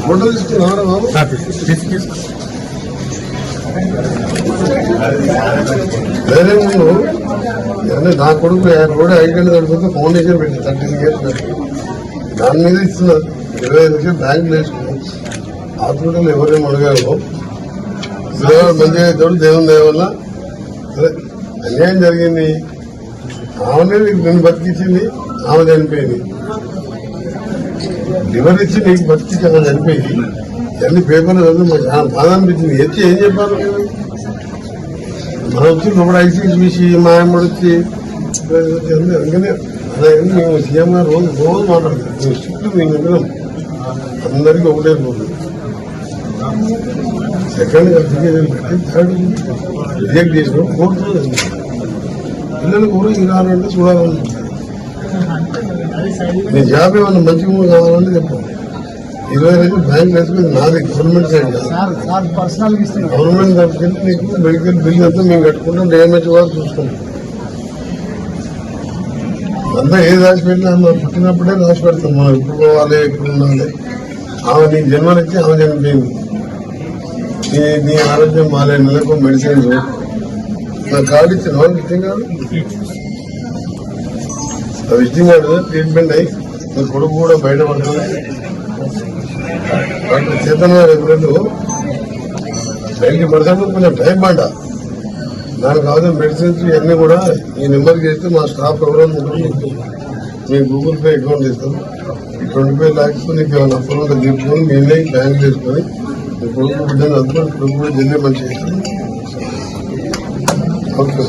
Photo తీసుకున్నారా బాబు? అంటే నా కొడుకు కూడా ఐదు తడిపోతే ఫౌండేషన్ పెట్టి థర్టీన్ ఇయర్స్ దాని మీద ఇస్తున్నారు ఇరవై ఐదు లక్షలు బ్యాంకులు వేసుకున్నాం హాస్పిటల్ ఎవరేం అడగారు? మంచిగా అవుతాడు దేవుని దయ వల్ల. సరే అన్యాయం జరిగింది. ఆమెనే నీకు నిన్ను బతికించింది ఆమె చనిపోయింది. లివర్ ఇచ్చి నీకు బతికి ఆమె చనిపోయి అన్ని పేపర్లు చదివి బాధ అనిపించింది ఎత్తి ఏం చెప్పారు? మీరు? మనం వచ్చి ఇప్పుడు ఐసీసీ చూసి మా అమ్మడు వచ్చి అందుకనే అలాగే మేము సీఎం గారు రోజు రోజు మాట్లాడుతున్నాం. మేము స్ట్రిక్ట్ మేము విన్నాం అందరికీ ఒకటే రోజు. సెకండ్ థర్డ్ రిజెక్ట్ చేసినాం ఫోర్త్ రోజు పిల్లలు కూడా ఇంకా అంటే నీ జాబ్ ఏమన్నా మంచిగా కావాలంటే చెప్పాను ఇరవై రోజులు బ్యాంక్ వేసుకుని నాది గవర్నమెంట్ సైడ్ కాదు గవర్నమెంట్ తరఫున నీకు మెడికల్ బిల్ అంతా మేము కట్టుకుంటాం డ్యామేజ్ వాళ్ళు చూసుకుంటాం. అంతా ఏది రాసి పెట్టినా మనం పుట్టినప్పుడే రాసి పెడతాం. మనం ఎప్పుడు పోవాలి ఎప్పుడు ఉండాలి? ఆమె నీ జన్మనిచ్చి ఆమె చనిపోయింది నీ నీ ఆరోగ్యం బాగాలే నెలకు మెడిసిన్స్ నా కార్డు ఇచ్చిన వాళ్ళు ఇచ్చింది కాదు అవి కాదు ట్రీట్మెంట్ అయ్యి మీ కొడుకు కూడా బయటపడుతుంది డాక్టర్ చేతన్ గారు ఎప్పుడూ నైన్టీ పర్సెంట్ కొంచెం టైం పడ్డా. దానికి కావాల్సిన మెడిసిన్స్ ఇవన్నీ కూడా ఈ నెంబర్కి చేస్తే మా స్టాఫ్ ఎవరో ముగ్గురు మీ గూగుల్ పే అకౌంట్ ఇస్తాం ఈ ట్వంటీ ఫైవ్ ల్యాక్స్ నీకు ఏమైనా అప్పులు ఉంటే తీసుకొని మేమే బ్యాంక్ చేసుకొని మీ కొడుకు బిడ్డని అందులో కొడుకు కూడా జల్దీ మంచి ఓకే.